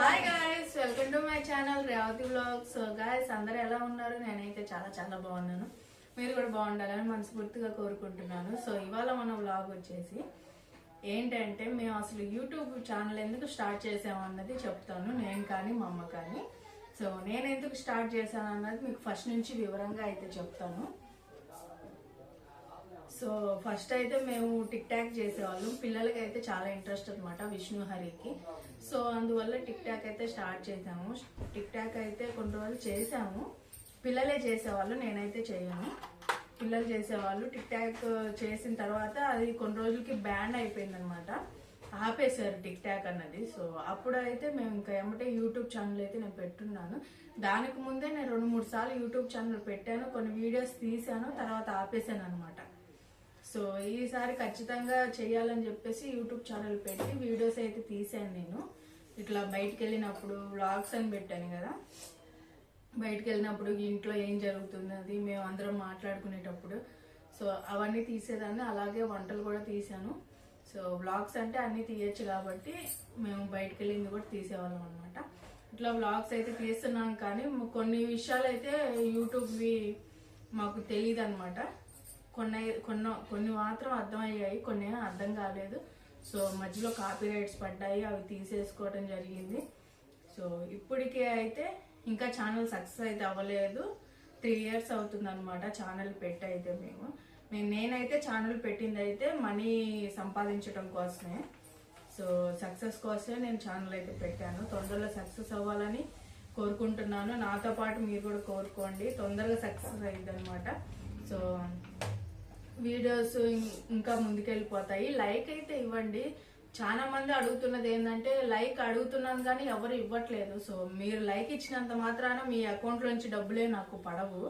Hi guys welcome to my channel Revathi blogs guys అందరూ ఎలా ఉన్నారు? నేనైతే చాలా చాలా బాగున్నాను. మీరు కూడా బాగుండాలని మనస్ఫూర్తిగా కోరుకుంటున్నాను. సో ఇవాళ మన వ్లాగ్ వచ్చేసి ఏంటంటే మేము అసలు యూట్యూబ్ ఛానల్ ఎందుకు స్టార్ట్ చేసాము అన్నది చెప్తాను. నేను కానీ మా అమ్మ కానీ. సో నేను ఎందుకు స్టార్ట్ చేశాను అన్నది మీకు ఫస్ట్ నుంచి వివరంగా అయితే చెప్తాను. సో ఫస్ట్ అయితే మేము టిక్ టాక్ చేసేవాళ్ళం. పిల్లలకి అయితే చాలా ఇంట్రెస్ట్ అనమాట విష్ణు హరికి. సో అందువల్ల టిక్ టాక్ అయితే స్టార్ట్ చేసాము. టిక్ టాక్ అయితే కొన్ని రోజులు చేసాము. పిల్లలే చేసేవాళ్ళు నేనైతే చేయను. పిల్లలు చేసేవాళ్ళు టిక్ టాక్ చేసిన తర్వాత అది కొన్ని రోజులకి బ్యాన్ అయిపోయింది అనమాట ఆపేశారు టిక్ టాక్ అన్నది. సో అప్పుడు అయితే మేము ఇంకా ఏమంటే యూట్యూబ్ ఛానల్ అయితే నేను పెట్టున్నాను. దానికి ముందే నేను రెండు మూడు సార్లు యూట్యూబ్ ఛానల్ పెట్టాను. కొన్ని వీడియోస్ తీసాను తర్వాత ఆపేశాను అనమాట సో ఈసారి ఖచ్చితంగా చేయాలని చెప్పేసి యూట్యూబ్ ఛానల్ పెట్టి వీడియోస్ అయితే తీసాను నేను. ఇట్లా బయటికి వెళ్ళినప్పుడు వ్లాగ్స్ అని పెట్టాను కదా. బయటికి వెళ్ళినప్పుడు ఇంట్లో ఏం జరుగుతున్నది మేము అందరం మాట్లాడుకునేటప్పుడు. సో అవన్నీ తీసేదాన్ని అలాగే వంటలు కూడా తీసాను సో వ్లాగ్స్ అంటే అన్నీ తీయచ్చు కాబట్టి మేము బయటికి వెళ్ళింది కూడా తీసేవాళ్ళం అనమాట ఇట్లా వ్లాగ్స్ అయితే తీస్తున్నాం కానీ కొన్ని విషయాలు అయితే యూట్యూబ్వి మాకు తెలియదు అనమాట కొన్ని కొన్ని కొన్ని మాత్రం అర్థమయ్యాయి కొన్ని అర్థం కాలేదు. సో మధ్యలో కాపీ రైట్స్ పడ్డాయి అవి తీసేసుకోవడం జరిగింది. సో ఇప్పటికే అయితే ఇంకా ఛానల్ సక్సెస్ అయితే అవ్వలేదు. త్రీ ఇయర్స్ అవుతుంది అనమాట ఛానల్ పెట్టి అయితే మేము. నేనైతే ఛానల్ పెట్టింది అయితే మనీ సంపాదించడం కోసమే. సో సక్సెస్ కోసమే నేను ఛానల్ అయితే పెట్టాను. తొందరలో సక్సెస్ అవ్వాలని కోరుకుంటున్నాను. నాతో పాటు మీరు కూడా కోరుకోండి. తొందరగా సక్సెస్ అయిందనమాట సో వీడియోస్ ఇంకా ముందుకెళ్ళిపోతాయి. లైక్ అయితే ఇవ్వండి. చాలా మంది అడుగుతున్నది ఏంటంటే లైక్ అడుగుతున్నాను కానీ ఎవరు ఇవ్వట్లేదు. సో మీరు లైక్ ఇచ్చినంత మాత్రాన మీ అకౌంట్ నుంచి డబ్బులే నాకు పడవు.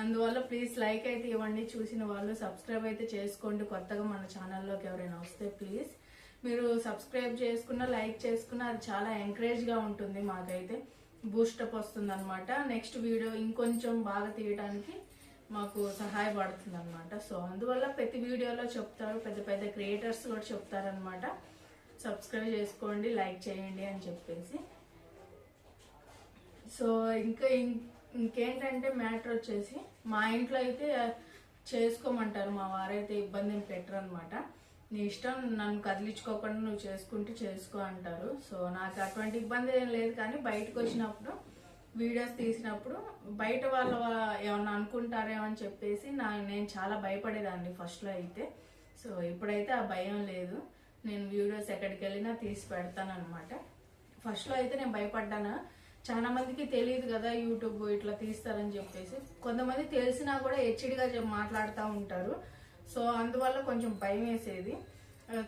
అందువల్ల ప్లీజ్ లైక్ అయితే ఇవ్వండి. చూసిన వాళ్ళు సబ్స్క్రైబ్ అయితే చేసుకోండి. కొత్తగా మన ఛానల్లోకి ఎవరైనా వస్తే ప్లీజ్. మీరు సబ్స్క్రైబ్ చేసుకున్న లైక్ చేసుకున్న అది చాలా ఎంకరేజ్గా ఉంటుంది మాకైతే. బూస్టప్ వస్తుంది అనమాట నెక్స్ట్ వీడియో ఇంకొంచెం బాగా తీయడానికి మాకు సహాయపడుతుంది అనమాట సో అందువల్ల ప్రతి వీడియోలో చెప్తారు పెద్ద పెద్ద క్రియేటర్స్ కూడా చెప్తారనమాట సబ్స్క్రైబ్ చేసుకోండి లైక్ చేయండి అని చెప్పేసి. సో ఇంకా ఇంకేంటంటే మ్యాటర్ వచ్చేసి మా ఇంట్లో అయితే చేసుకోమంటారు మా వారైతే ఇబ్బంది పెట్టరు అనమాట నీ ఇష్టం నన్ను కదిలించుకోకుండా నువ్వు చేసుకుంటే చేసుకో అంటారు. సో నాకు అటువంటి ఇబ్బంది ఏం లేదు కానీ బయటకు వచ్చినప్పుడు వీడియోస్ తీసినప్పుడు బయట వాళ్ళ ఏమన్నా అనుకుంటారేమో అని చెప్పేసి నా నేను చాలా భయపడేదాన్ని ఫస్ట్లో అయితే. సో ఇప్పుడైతే ఆ భయం లేదు. నేను వీడియోస్ ఎక్కడికి వెళ్ళినా తీసి పెడతాను అనమాట ఫస్ట్లో అయితే నేను భయపడ్డాను. చాలా మందికి తెలియదు కదా యూట్యూబ్ ఇట్లా తీస్తారని చెప్పేసి. కొంతమంది తెలిసినా కూడా హెచ్డిగా మాట్లాడుతూ ఉంటారు. సో అందువల్ల కొంచెం భయం వేసేది.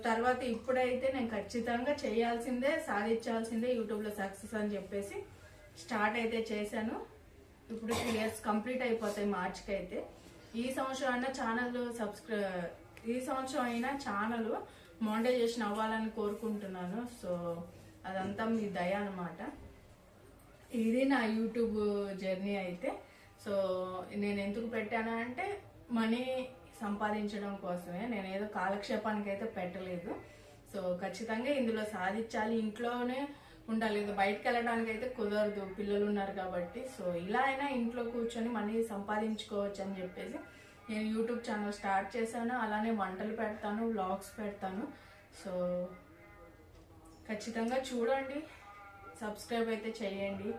తర్వాత ఇప్పుడైతే నేను ఖచ్చితంగా చేయాల్సిందే సాధించాల్సిందే యూట్యూబ్లో సక్సెస్ అని చెప్పేసి స్టార్ట్ అయితే చేశాను. ఇప్పుడు త్రీ ఇయర్స్ కంప్లీట్ అయిపోతాయి మార్చికి అయితే ఈ సంవత్సరం అయినా ఛానల్ సబ్స్క్రై ఈ సంవత్సరం అయినా ఛానల్ మానిటైజేషన్ అవ్వాలని కోరుకుంటున్నాను. సో అదంతా మీ దయ అనమాట ఇది నా యూట్యూబ్ జర్నీ అయితే. సో నేను ఎందుకు పెట్టాను అంటే మనీ సంపాదించడం కోసమే. నేను ఏదో కాలక్షేపానికి అయితే పెట్టలేదు. సో ఖచ్చితంగా ఇందులో సాధించాలి. ఇంట్లోనే ఉండాలి. ఇంకా బయటకు వెళ్ళడానికి అయితే కుదరదు. పిల్లలు ఉన్నారు కాబట్టి. సో ఇలా అయినా ఇంట్లో కూర్చొని మనీ సంపాదించుకోవచ్చు అని చెప్పేసి నేను యూట్యూబ్ ఛానల్ స్టార్ట్ చేశాను. అలానే వంటలు పెడతాను వ్లాగ్స్ పెడతాను. సో ఖచ్చితంగా చూడండి. సబ్స్క్రైబ్ అయితే చేయండి.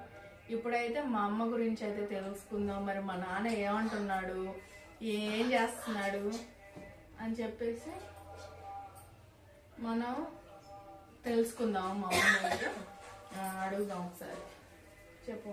ఇప్పుడైతే మా అమ్మ గురించి అయితే తెలుసుకుందాం. మరి మా నాన్న ఏమంటున్నాడు? ఏం చేస్తున్నాడు? అని చెప్పేసి మనం తెలుసుకుందాం మా అమ్మ అయితే అడుగుదాం ఒకసారి. చెప్పు